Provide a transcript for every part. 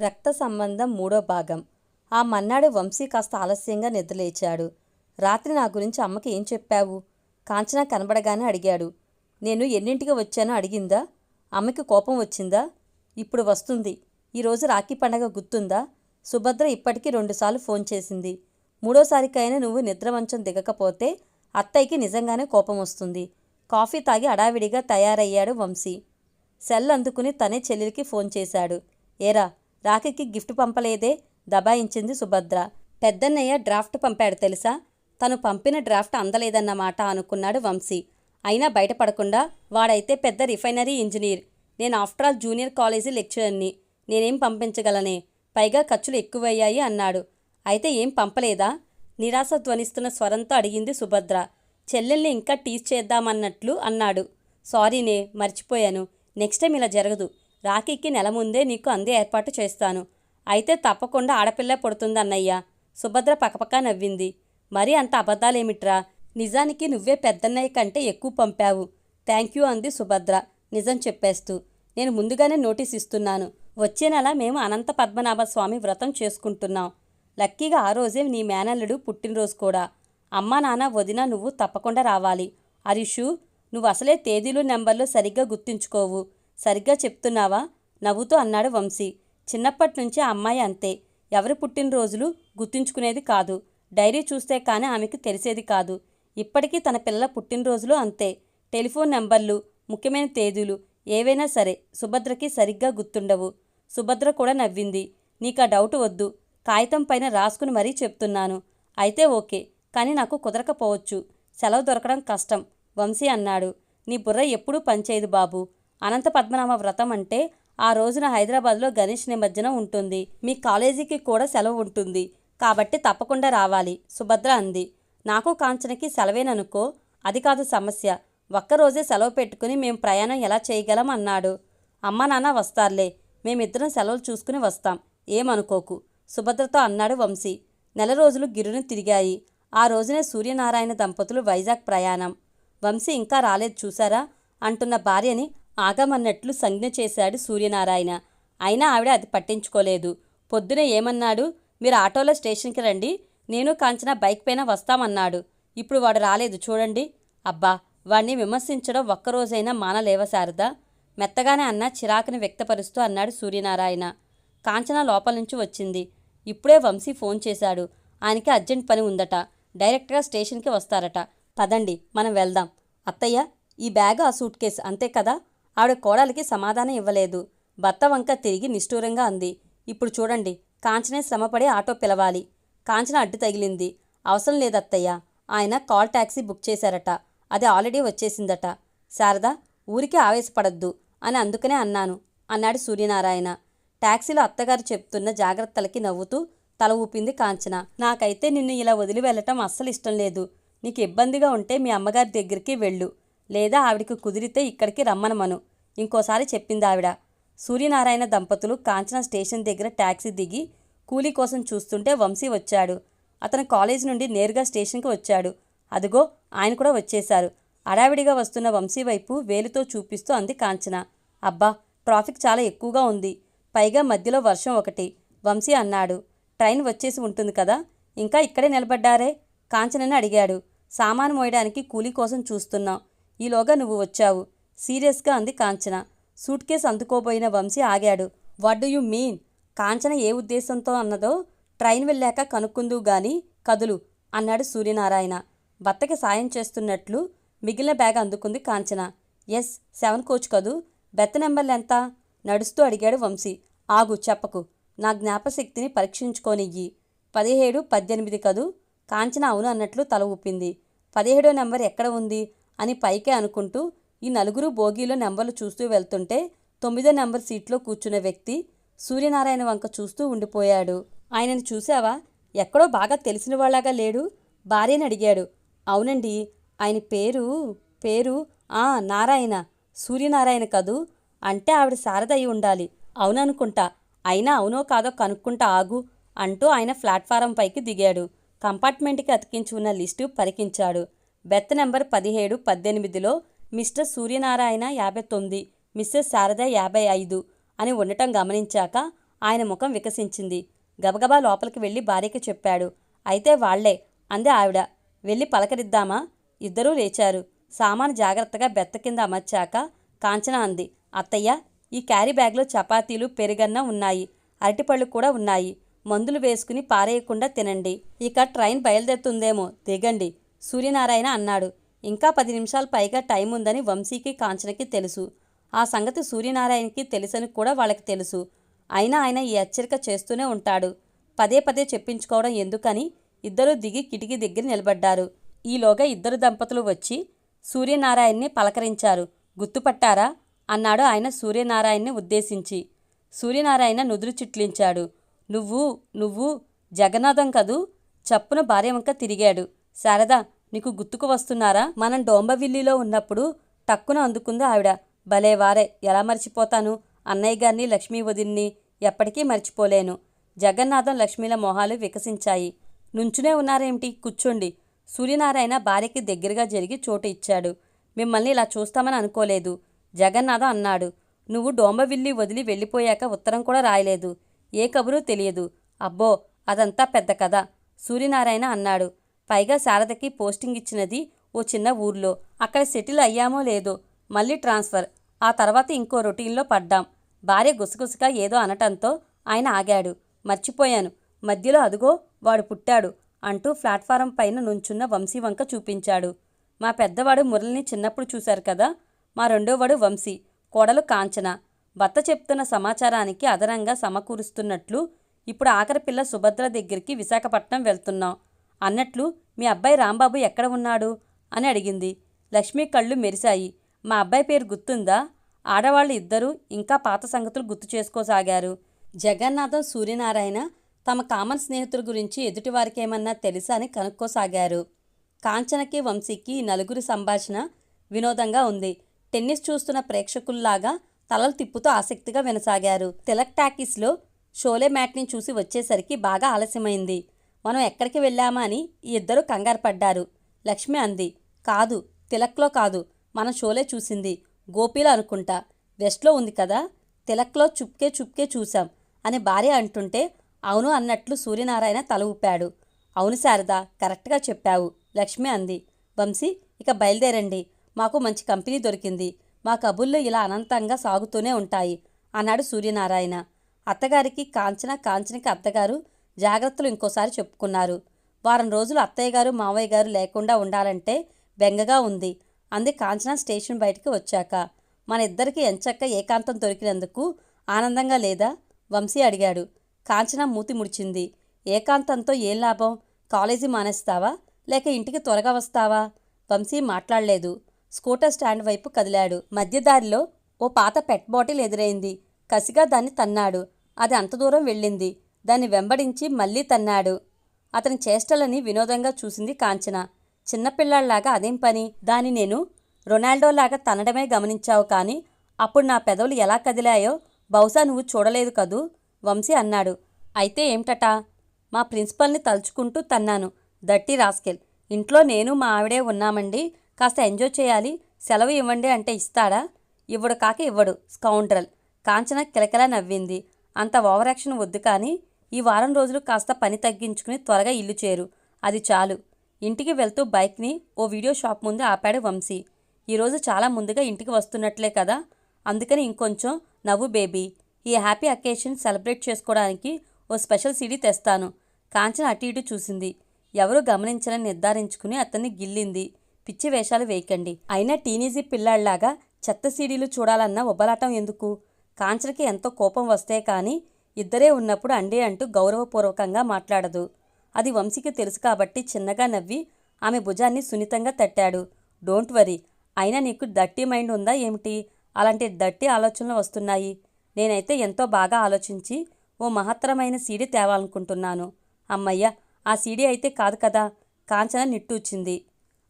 రక్త సంబంధం మూడో భాగం. ఆ మన్నాడు వంశీ కాస్త ఆలస్యంగా నిద్రలేచాడు. రాత్రి నా గురించి అమ్మకి ఏం చెప్పావు? కాంచన కనబడగానే అడిగాడు. నేను ఎన్నింటికి వచ్చానో అడిగిందా? అమ్మకి కోపం వచ్చిందా? ఇప్పుడు వస్తుంది. ఈరోజు రాఖీ పండగ గుర్తుందా? సుభద్ర ఇప్పటికీ రెండుసార్లు ఫోన్ చేసింది. మూడోసారికైనా నువ్వు నిద్రమంచం దిగకపోతే అత్తయ్యకి నిజంగానే కోపం వస్తుంది. కాఫీ తాగి అడావిడిగా తయారయ్యాడు వంశీ. సెల్ అందుకుని తనే చెల్లెలికి ఫోన్ చేశాడు. ఏరా రాఖీకి గిఫ్ట్ పంపలేదే దబాయించింది సుభద్ర. పెద్దన్నయ్య డ్రాఫ్ట్ పంపాడు తెలుసా? తను పంపిన డ్రాఫ్ట్ అందలేదన్నమాట అనుకున్నాడు వంశీ. అయినా బయటపడకుండా వాడైతే పెద్ద రిఫైనరీ ఇంజనీర్. నేను ఆఫ్టర్ ఆల్ జూనియర్ కాలేజీ లెక్చరర్ని. నేనేం పంపించగలనే? పైగా ఖర్చులు ఎక్కువయ్యాయి అన్నాడు. అయితే ఏం పంపలేదా? నిరాశ ధ్వనిస్తున్న స్వరంతో అడిగింది సుభద్ర. చెల్లెల్ని ఇంకా టీచ్ చేద్దామన్నట్లు అన్నాడు. సారీనే మర్చిపోయాను. నెక్స్ట్ టైం ఇలా జరగదు. రాఖీకి నెల ముందే నీకు అందే ఏర్పాటు చేస్తాను. అయితే తప్పకుండా ఆడపిల్ల పుడుతుందన్నయ్య. సుభద్ర పక్కపక్క నవ్వింది. మరీ అంత అబద్ధాలేమిట్రా? నిజానికి నువ్వే పెద్దన్నయ్య కంటే ఎక్కువ పంపావు. థ్యాంక్ యూ అంది సుభద్ర నిజం చెప్పేస్తూ. నేను ముందుగానే నోటీస్ ఇస్తున్నాను. వచ్చే నెల మేము అనంత పద్మనాభ స్వామి వ్రతం చేసుకుంటున్నాం. లక్కీగా ఆ రోజే నీ మేనల్లుడు పుట్టినరోజు కూడా. అమ్మా నాన్న వదిన నువ్వు తప్పకుండా రావాలి. హరీషు నువ్వు అసలే తేదీలు నెంబర్లు సరిగ్గా గుర్తుంచుకోవు. సరిగ్గా చెప్తున్నావా? నవ్వుతూ అన్నాడు వంశీ. చిన్నప్పటి నుంచి ఆ అమ్మాయి అంతే. ఎవరి పుట్టినరోజులు గుర్తుంచుకునేది కాదు. డైరీ చూస్తే కానీ ఆమెకు తెలిసేది కాదు. ఇప్పటికీ తన పిల్లల పుట్టినరోజులు అంతే. టెలిఫోన్ నెంబర్లు ముఖ్యమైన తేదీలు ఏవైనా సరే సుభద్రకి సరిగ్గా గుర్తుండవు. సుభద్ర కూడా నవ్వింది. నీకు ఆ డౌట్ వద్దు. కాగితం పైన రాసుకుని మరీ చెప్తున్నాను. అయితే ఓకే. కానీ నాకు కుదరకపోవచ్చు. సెలవు దొరకడం కష్టం. వంశీ అన్నాడు. నీ బుర్ర ఎప్పుడూ పనిచేయదు బాబు. అనంత పద్మనాభ వ్రతం అంటే ఆ రోజున హైదరాబాద్లో గణేష్ నిమజ్జనం ఉంటుంది. మీ కాలేజీకి కూడా సెలవు ఉంటుంది. కాబట్టి తప్పకుండా రావాలి. సుభద్ర అంది. నాకు కాంచనకి సెలవేననుకో అది కాదు సమస్య. ఒక్కరోజే సెలవు పెట్టుకుని మేము ప్రయాణం ఎలా చేయగలం అన్నాడు. అమ్మ నాన్న వస్తారులే. మేమిద్దరం సెలవులు చూసుకుని వస్తాం. ఏమనుకోకు? సుభద్రతో అన్నాడు వంశీ. నెల రోజులు గిరుని తిరిగాయి. ఆ రోజునే సూర్యనారాయణ దంపతులు వైజాగ్ ప్రయాణం. వంశీ ఇంకా రాలేదు చూసారా అంటున్న భార్యని ఆగమన్నట్లు సంజ్ఞ చేశాడు సూర్యనారాయణ. అయినా ఆవిడ అది పట్టించుకోలేదు. పొద్దున ఏమన్నాడు? మీరు ఆటోలో స్టేషన్కి రండి. నేను కాంచన బైక్ పైన వస్తామన్నాడు. ఇప్పుడు వాడు రాలేదు. చూడండి. అబ్బా! వాణ్ణి విమర్శించడం ఒక్కరోజైనా మానలేవ శారదా మెత్తగానే అన్న చిరాకుని వ్యక్తపరుస్తూ అన్నాడు సూర్యనారాయణ. కాంచన లోపల నుంచి వచ్చింది. ఇప్పుడే వంశీ ఫోన్ చేశాడు. ఆయనకి అర్జెంట్ పని ఉందట. డైరెక్ట్గా స్టేషన్కి వస్తారట. పదండి. మనం వెళ్దాం. అత్తయ్య ఈ బ్యాగ్ ఆ సూట్ కేసు అంతే కదా? ఆవిడ కోడలికి సమాధానం ఇవ్వలేదు. భర్త వంక తిరిగి నిష్ఠూరంగా అంది. ఇప్పుడు చూడండి కాంచనే శ్రమపడి ఆటో పిలవాలి. కాంచన అడ్డు తగిలింది. అవసరం లేదత్తయ్య ఆయన కాల్ ట్యాక్సీ బుక్ చేశారట. అది ఆల్రెడీ వచ్చేసిందట. శారద ఊరికే ఆవేశపడద్దు అని అందుకనే అన్నాను అన్నాడు సూర్యనారాయణ. ట్యాక్సీలో అత్తగారు చెప్తున్న జాగ్రత్తలకి నవ్వుతూ తల ఊపింది కాంచన. నాకైతే నిన్ను ఇలా వదిలి వెళ్ళటం అస్సలు ఇష్టం లేదు. నీకు ఇబ్బందిగా ఉంటే మీ అమ్మగారి దగ్గరికి వెళ్ళు. లేదా ఆవిడికి కుదిరితే ఇక్కడికి రమ్మనమను. ఇంకోసారి చెప్పింది ఆవిడ సూర్యనారాయణ దంపతులు కాంచన స్టేషన్ దగ్గర ట్యాక్సీ దిగి కూలీ కోసం చూస్తుంటే వంశీ వచ్చాడు. అతను కాలేజ్ నుండి నేరుగా స్టేషన్కి వచ్చాడు. అదిగో ఆయన కూడా వచ్చేశారు. అడావిడిగా వస్తున్న వంశీ వైపు వేలుతో చూపిస్తూ అంది కాంచన. అబ్బా ట్రాఫిక్ చాలా ఎక్కువగా ఉంది. పైగా మధ్యలో వర్షం ఒకటి. వంశీ అన్నాడు. ట్రైన్ వచ్చేసి ఉంటుంది కదా? ఇంకా ఇక్కడే నిలబడ్డారే? కాంచనని అడిగాడు. సామాను మోయడానికి కూలీ కోసం చూస్తున్నాం. ఈలోగా నువ్వు వచ్చావు. సీరియస్గా అంది కాంచన. సూట్ కేస్ అందుకోబోయిన వంశీ ఆగాడు. What do you mean? Kanchana ఏ ఉద్దేశంతో అన్నదో ట్రైన్ వెళ్ళాక కనుక్కుందు గాని కదులు అన్నాడు సూర్యనారాయణ. భర్తకి సాయం చేస్తున్నట్లు మిగిలిన బ్యాగ్ అందుకుంది కాంచన. ఎస్ సెవెన్ కోచ్ కదూ? బెత్త నెంబర్లు ఎంత? నడుస్తూ అడిగాడు వంశీ. ఆగు చెప్పకు. నా జ్ఞాపశక్తిని పరీక్షించుకోనియ్యి. పదిహేడు పద్దెనిమిది కదూ? కాంచన అవును అన్నట్లు తల ఊపింది. పదిహేడో నెంబర్ ఎక్కడ ఉంది? అని పైకే అనుకుంటూ ఈ నలుగురు బోగీలో నెంబర్లు చూస్తూ వెళ్తుంటే తొమ్మిదో నెంబర్ సీట్లో కూర్చున్న వ్యక్తి సూర్యనారాయణ వంక చూస్తూ ఉండిపోయాడు. ఆయనను చూసావా ఎక్కడో బాగా తెలిసిన వాళ్ళగా లేడు. భార్యని అడిగాడు. అవునండి ఆయన పేరు పేరు ఆ నారాయణ. సూర్యనారాయణ కదూ? అంటే ఆవిడ శారద ఉండాలి. అవుననుకుంటా. అయినా అవునో కాదో కనుక్కుంటా ఆగు అంటూ ఆయన ప్లాట్ఫారం పైకి దిగాడు. కంపార్ట్మెంట్కి అతికించి ఉన్న లిస్టు పరికించాడు. బెత్ నెంబర్ పదిహేడు పద్దెనిమిదిలో మిస్టర్ సూర్యనారాయణ యాభై తొమ్మిది మిస్సెస్ శారద యాభై ఐదు అని ఉండటం గమనించాక ఆయన ముఖం వికసించింది. గబగబా లోపలికి వెళ్ళి భార్యకి చెప్పాడు. అయితే వాళ్ళే అంది ఆవిడ వెళ్ళి పలకరిద్దామా? ఇద్దరూ లేచారు. సామాను జాగ్రత్తగా బెత్త కింద అమర్చాక కాంచన అంది. అత్తయ్య ఈ క్యారీ బ్యాగ్లో చపాతీలు పెరుగన్న ఉన్నాయి. అరటిపళ్ళు కూడా ఉన్నాయి. మందులు వేసుకుని పారేయకుండా తినండి. ఇక ట్రైన్ బయలుదేరుతుందేమో దిగండి. సూర్యనారాయణ అన్నాడు. ఇంకా పది నిమిషాలు పైగా టైం ఉందని వంశీకి కాంచనకి తెలుసు. ఆ సంగతి సూర్యనారాయణకి తెలుసని కూడా వాళ్ళకి తెలుసు. అయినా ఆయన ఈ హెచ్చరిక చేస్తూనే ఉంటాడు. పదే పదే చెప్పించుకోవడం ఎందుకని ఇద్దరూ దిగి కిటికీ దగ్గర నిలబడ్డారు. ఈలోగా ఇద్దరు దంపతులు వచ్చి సూర్యనారాయణ్ణి పలకరించారు. గుర్తుపట్టారా? అన్నాడు ఆయన సూర్యనారాయణ్ణి ఉద్దేశించి. సూర్యనారాయణ నుదురు చిట్లించాడు. నువ్వు నువ్వు జగన్నాథం కదూ? చప్పున భార్య వంక తిరిగాడు. శారదా నీకు గుర్తుకు వస్తున్నారా? మనం డోంబవిల్లిలో ఉన్నప్పుడు టక్కున అందుకుంది ఆవిడ. భలే వారే ఎలా మర్చిపోతాను? అన్నయ్య గారిని లక్ష్మీ వదిన్ని ఎప్పటికీ మర్చిపోలేను. జగన్నాథం లక్ష్మీల మొహాలు వికసించాయి. నుంచునే ఉన్నారేమిటి? కూర్చోండి. సూర్యనారాయణ భార్యకి దగ్గరగా జరిగి చోటు ఇచ్చాడు. మిమ్మల్ని ఇలా చూస్తామని అనుకోలేదు. జగన్నాథం అన్నాడు. నువ్వు డోంబవిల్లి వదిలి వెళ్ళిపోయాక ఉత్తరం కూడా రాయలేదు. ఏ కబురు తెలియదు. అబ్బో అదంతా పెద్ద కథ. సూర్యనారాయణ అన్నాడు. పైగా శారదకి పోస్టింగ్ ఇచ్చినది ఓ చిన్న ఊర్లో. అక్కడ సెటిల్ అయ్యామో లేదో మళ్ళీ ట్రాన్స్ఫర్. ఆ తర్వాత ఇంకో రొటీన్లో పడ్డాం. భార్య గుసగుసగా ఏదో అనటంతో ఆయన ఆగాడు. మర్చిపోయాను. మధ్యలో అదుగో వాడు పుట్టాడు అంటూ ప్లాట్ఫారం పైన నుంచున్న వంశీ వంక చూపించాడు. మా పెద్దవాడు మురళిని చిన్నప్పుడు చూశారు కదా? మా రెండోవాడు వంశీ. కోడలు కాంచన. భర్త చెప్తున్న సమాచారానికి అదనంగా సమకూరుస్తున్నట్లు ఇప్పుడు ఆఖరి పిల్ల సుభద్ర దగ్గరికి విశాఖపట్నం వెళ్తున్నాం. అన్నట్లు మీ అబ్బాయి రాంబాబు ఎక్కడ ఉన్నాడు? అని అడిగింది. లక్ష్మి కళ్ళు మెరిశాయి. మా అబ్బాయి పేరు గుర్తుందా? ఆడవాళ్ళు ఇద్దరూ ఇంకా పాత సంగతులు గుర్తు చేసుకోసాగారు. జగన్నాథం సూర్యనారాయణ తమ కామన్ స్నేహితుల గురించి ఎదుటివారికేమన్నా తెలుసా అని కనుక్కోసాగారు. కాంచనకి వంశీకి నలుగురి సంభాషణ వినోదంగా ఉంది. టెన్నిస్ చూస్తున్న ప్రేక్షకుల్లాగా తలలు తిప్పుతూ ఆసక్తిగా వినసాగారు. తిలక్ టాకీస్లో షోలే మ్యాట్ని చూసి వచ్చేసరికి బాగా ఆలస్యమైంది. మనం ఎక్కడికి వెళ్ళామా అని ఈ ఇద్దరు కంగారు పడ్డారు. లక్ష్మి అంది కాదు తిలక్లో కాదు. మన షోలే చూసింది. గోపీలో అనుకుంటా. వెస్ట్లో ఉంది కదా. తిలక్లో చుప్కే చుప్కే చూశాం అని భార్య అంటుంటే అవును అన్నట్లు సూర్యనారాయణ తల ఊపాడు. అవును శారదా కరెక్ట్గా చెప్పావు లక్ష్మి అంది. వంశీ ఇక బయలుదేరండి. మాకు మంచి కంపెనీ దొరికింది. మా కబుర్లు ఇలా అనంతంగా సాగుతూనే ఉంటాయి అన్నాడు సూర్యనారాయణ. అత్తగారికి కాంచన కాంచనకి అత్తగారు జాగ్రత్తలు ఇంకోసారి చెప్పుకున్నారు. వారం రోజులు అత్తయ్య గారు మావయ్య గారు లేకుండా ఉండాలంటే బెంగగా ఉంది. అంది కాంచన స్టేషన్ బయటికి వచ్చాక. మన ఇద్దరికి ఎంచక్క ఏకాంతం దొరికినందుకు ఆనందంగా లేదా? వంశీ అడిగాడు. కాంచన మూతి ముడిచింది. ఏకాంతంతో ఏం లాభం? కాలేజీ మానేస్తావా? లేక ఇంటికి త్వరగా వస్తావా? వంశీ మాట్లాడలేదు. స్కూటర్ స్టాండ్ వైపు కదిలాడు. మధ్యదారిలో ఓ పాత పెట్ బాటిల్ ఎదురైంది. కసిగా దాన్ని తన్నాడు. అది అంత దూరం వెళ్ళింది. దాన్ని వెంబడించి మళ్ళీ తన్నాడు. అతని చేష్టలని వినోదంగా చూసింది కాంచన. చిన్నపిల్లాళ్ళాగా అదేం పని? దాని నేను రొనాల్డోలాగా తనడమే గమనించావు కానీ అప్పుడు నా పెదవులు ఎలా కదిలాయో బహుశా నువ్వు చూడలేదు కదూ? వంశీ అన్నాడు. అయితే ఏమిటట? మా ప్రిన్సిపల్ని తలుచుకుంటూ తన్నాను. దట్టి రాస్కెల్. ఇంట్లో నేను మా ఆవిడే ఉన్నామండి. కాస్త ఎంజాయ్ చేయాలి. సెలవు ఇవ్వండి అంటే ఇస్తాడా? ఇవ్వడు కాక ఇవ్వడు. స్కౌండ్రల్. కాంచన కిలకిలా నవ్వింది. అంత ఓవరాక్షన్ వద్దు కానీ ఈ వారం రోజులు కాస్త పని తగ్గించుకుని త్వరగా ఇల్లు చేరు. అది చాలు. ఇంటికి వెళ్తూ బైక్ని ఓ వీడియో షాప్ ముందు ఆపాడు వంశీ. ఈరోజు చాలా ముందుగా ఇంటికి వస్తున్నట్లే కదా? అందుకని ఇంకొంచెం నవ్వు బేబీ. ఈ హ్యాపీ అకేషన్ సెలబ్రేట్ చేసుకోవడానికి ఓ స్పెషల్ సీడీ తెస్తాను. కాంచన అటు ఇటు చూసింది. ఎవరు గమనించని నిర్ధారించుకుని అతన్ని గిల్లింది. పిచ్చి వేషాలు వేయకండి. అయినా టీనేజీ పిల్లాళ్ళాగా చెత్త సీడీలు చూడాలన్న ఉబలాటం ఎందుకు? కాంచనకి ఎంతో కోపం వస్తే కానీ ఇద్దరే ఉన్నప్పుడు అండే అంటూ గౌరవపూర్వకంగా మాట్లాడదు. అది వంశీకి తెలుసు కాబట్టి చిన్నగా నవ్వి ఆమె భుజాన్ని సున్నితంగా తట్టాడు. Don't worry. అయినా నీకు దట్టి మైండ్ ఉందా ఏమిటి? అలాంటి దట్టి ఆలోచనలు వస్తున్నాయి. నేనైతే ఎంతో బాగా ఆలోచించి ఓ మహత్తరమైన సీడీ తేవాలనుకుంటున్నాను. అమ్మయ్య ఆ సీడీ అయితే కాదు కదా? కాంచన నిట్టూచింది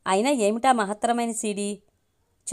అయినా ఏమిటా మహత్తరమైన సీడీ?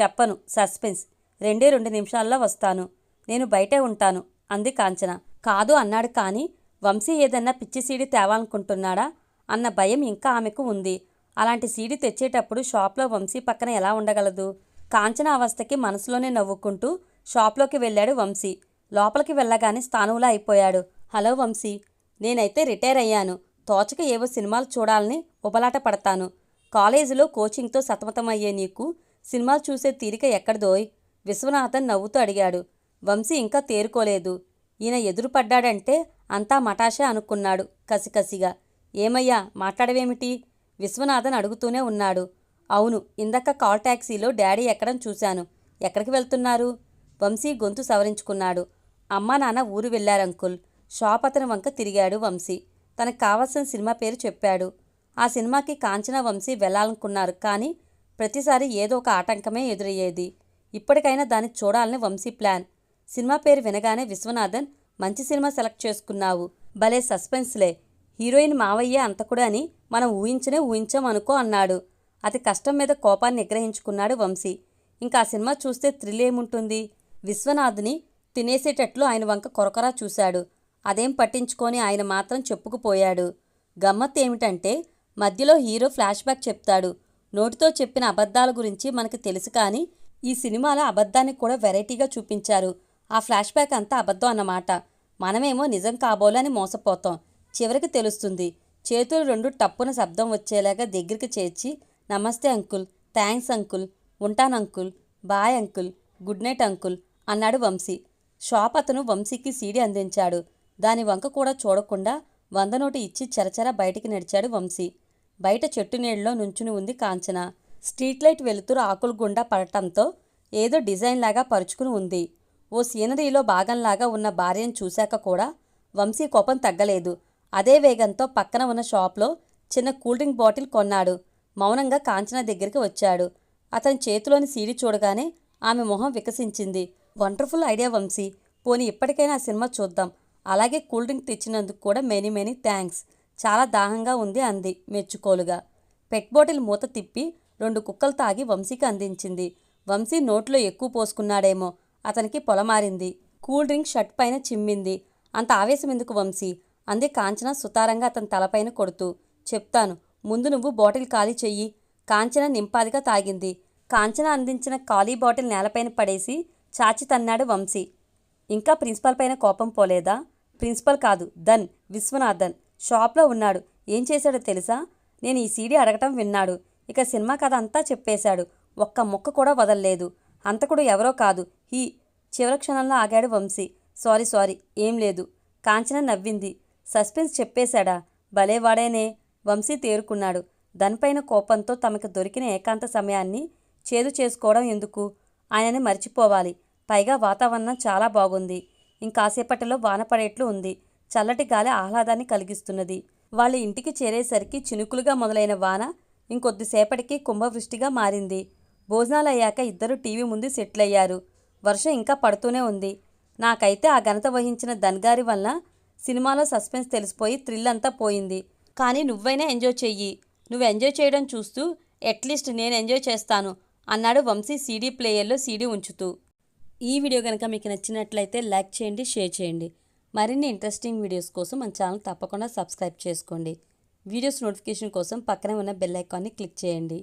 చెప్పను సస్పెన్స్. రెండే రెండు నిమిషాల్లో వస్తాను. నేను బయటే ఉంటాను అంది కాంచన. కాదు అన్నాడు కానీ వంశీ ఏదన్నా పిచ్చి సీడీ తేవాలనుకుంటున్నాడా? అన్న భయం ఇంకా ఆమెకు ఉంది. అలాంటి సీడి తెచ్చేటప్పుడు షాప్లో వంశీ పక్కన ఎలా ఉండగలదు? కాంచన అవస్థకి మనసులోనే నవ్వుకుంటూ షాప్లోకి వెళ్ళాడు వంశీ. లోపలికి వెళ్ళగానే స్థానంలో అయిపోయాడు. హలో వంశీ నేనైతే రిటైర్ అయ్యాను. తోచక ఏవో సినిమాలు చూడాలని ఉబలాట పడతాను. కాలేజీలో కోచింగ్తో సతమతమయ్యే నీకు సినిమాలు చూసే తీరిక ఎక్కడదోయ్? విశ్వనాథన్ నవ్వుతూ అడిగాడు. వంశీ ఇంకా తేరుకోలేదు. ఈయన ఎదురుపడ్డాడంటే అంతా మటాషే అనుకున్నాడు కసికసిగా. ఏమయ్యా మాట్లాడవేమిటి? విశ్వనాథన్ అడుగుతూనే ఉన్నాడు. అవును ఇందాక కాల్ ట్యాక్సీలో డాడీ ఎక్కడం చూశాను. ఎక్కడికి వెళ్తున్నారు? వంశీ గొంతు సవరించుకున్నాడు. అమ్మా నాన్న ఊరు వెళ్ళారంకుల్ షాప్ అతని వంక తిరిగాడు వంశీ. తనకు కావాల్సిన సినిమా పేరు చెప్పాడు. ఆ సినిమాకి కాంచన వంశీ వెళ్ళాలనుకున్నారు కానీ ప్రతిసారి ఏదో ఒక ఆటంకమే ఎదురయ్యేది. ఇప్పటికైనా దాన్ని చూడాలని వంశీ ప్లాన్. సినిమా పేరు వినగానే విశ్వనాథన్ మంచి సినిమా సెలెక్ట్ చేసుకున్నావు. భలే సస్పెన్స్లే. హీరోయిన్ మావయ్య అంతకుడు అని మనం ఊహించనే ఊహించామనుకో అన్నాడు. అతి కష్టం మీద కోపాన్ని నిగ్రహించుకున్నాడు వంశీ. ఇంకా ఆ సినిమా చూస్తే థ్రిల్ ఏముంటుంది? విశ్వనాథ్ని తినేసేటట్లు ఆయన వంక కొరకొరా చూశాడు. అదేం పట్టించుకొని ఆయన మాత్రం చెప్పుకుపోయాడు. గమ్మత్ ఏమిటంటే మధ్యలో హీరో ఫ్లాష్ బ్యాక్ చెప్తాడు. నోటితో చెప్పిన అబద్ధాల గురించి మనకు తెలుసు కానీ ఈ సినిమాలో అబద్ధాన్ని కూడా వెరైటీగా చూపించారు. ఆ ఫ్లాష్ బ్యాక్ అంతా అబద్ధం అన్నమాట. మనమేమో నిజం కాబోలని మోసపోతాం. చివరికి తెలుస్తుంది. చేతులు రెండు టప్పున శబ్దం వచ్చేలాగా దగ్గరికి చేర్చి నమస్తే అంకుల్ థ్యాంక్స్ అంకుల్ ఉంటాను uncle bye uncle good night uncle అన్నాడు వంశీ. షాప్ అతను వంశీకి సీడీ అందించాడు. దాని వంక కూడా చూడకుండా వంద నోటు ఇచ్చి చెరచెర బయటికి నడిచాడు వంశీ. బయట చెట్టు నీళ్ళలో నుంచుని ఉంది కాంచన. స్ట్రీట్ లైట్ వెలుతురు ఆకులు గుండా పడటంతో ఏదో డిజైన్ లాగా పరుచుకుని ఉంది. ఓ సీనరీలో భాగంలాగా ఉన్న భార్యను చూశాక కూడా వంశీ కోపం తగ్గలేదు. అదే వేగంతో పక్కన ఉన్న షాప్లో చిన్న కూల్ డ్రింక్ బాటిల్ కొన్నాడు. మౌనంగా కాంచన దగ్గరికి వచ్చాడు. అతని చేతిలోని సీడీ చూడగానే ఆమె మొహం వికసించింది. Wonderful idea Vamshi. పోనీ ఇప్పటికైనా ఆ సినిమా చూద్దాం. అలాగే కూల్ డ్రింక్ తెచ్చినందుకు కూడా మెనీ మెనీ థ్యాంక్స్. చాలా దాహంగా ఉంది అంది మెచ్చుకోలుగా. పెట్ బాటిల్ మూత తిప్పి రెండు కుక్కలు తాగి వంశీకి అందించింది. వంశీ నోట్లో ఎక్కువ పోసుకున్నాడేమో. అతనికి పొలమారింది. కూల్ డ్రింక్ షర్ట్ పైన చిమ్మింది. అంత ఆవేశం ఎందుకు వంశీ? అంది కాంచన సుతారంగా అతని తలపైన కొడుతూ. చెప్తాను ముందు నువ్వు బాటిల్ ఖాళీ చెయ్యి. కాంచన నింపాదిగా తాగింది. కాంచన అందించిన ఖాళీ బాటిల్ నేలపైన పడేసి చాచి తన్నాడు వంశీ. ఇంకా ప్రిన్సిపల్ పైన కోపం పోలేదా? ప్రిన్సిపల్ కాదు ధన్ విశ్వనాథన్. షాప్లో ఉన్నాడు. ఏం చేశాడో తెలుసా? నేను ఈ సీడీ అడగటం విన్నాడు. ఇక సినిమా కథ అంతా చెప్పేశాడు. ఒక్క ముక్క కూడా వదల్లేదు. అంతకుడు ఎవరో కాదు. హీ చివరి క్షణంలో ఆగాడు వంశీ. సారీ సారీ ఏం లేదు. కాంచన నవ్వింది. సస్పెన్స్ చెప్పేశాడా? భలేవాడేనే వంశీ తేరుకున్నాడు. దానిపైన కోపంతో తమకు దొరికిన ఏకాంత సమయాన్ని చేదు చేసుకోవడం ఎందుకు? ఆయనని మర్చిపోవాలి. పైగా వాతావరణం చాలా బాగుంది. ఇంకాసేపటిలో వాన పడేట్లు ఉంది. చల్లటి గాలి ఆహ్లాదాన్ని కలిగిస్తున్నది. వాళ్ళ ఇంటికి చేరేసరికి చినుకులుగా మొదలైన వాన ఇంకొద్దిసేపటికి కుంభవృష్టిగా మారింది. భోజనాలు అయ్యాక ఇద్దరు టీవీ ముందు సెటిల్ అయ్యారు వర్షం ఇంకా పడుతూనే ఉంది. నాకైతే ఆ ఘనత వహించిన ధన్గారి వలన సినిమాలో సస్పెన్స్ తెలిసిపోయి థ్రిల్ అంతా పోయింది. కానీ నువ్వైనా ఎంజాయ్ చెయ్యి. నువ్వు ఎంజాయ్ చేయడం చూస్తూ అట్లీస్ట్ నేను ఎంజాయ్ చేస్తాను అన్నాడు వంశీ సీడీ ప్లేయర్లో సీడీ ఉంచుతూ. ఈ వీడియో కనుక మీకు నచ్చినట్లయితే లైక్ చేయండి షేర్ చేయండి. మరిన్ని ఇంట్రెస్టింగ్ వీడియోస్ కోసం మన ఛానల్ తప్పకుండా సబ్స్క్రైబ్ చేసుకోండి. వీడియోస్ నోటిఫికేషన్ కోసం పక్కనే ఉన్న బెల్ ఐకాన్ని క్లిక్ చేయండి.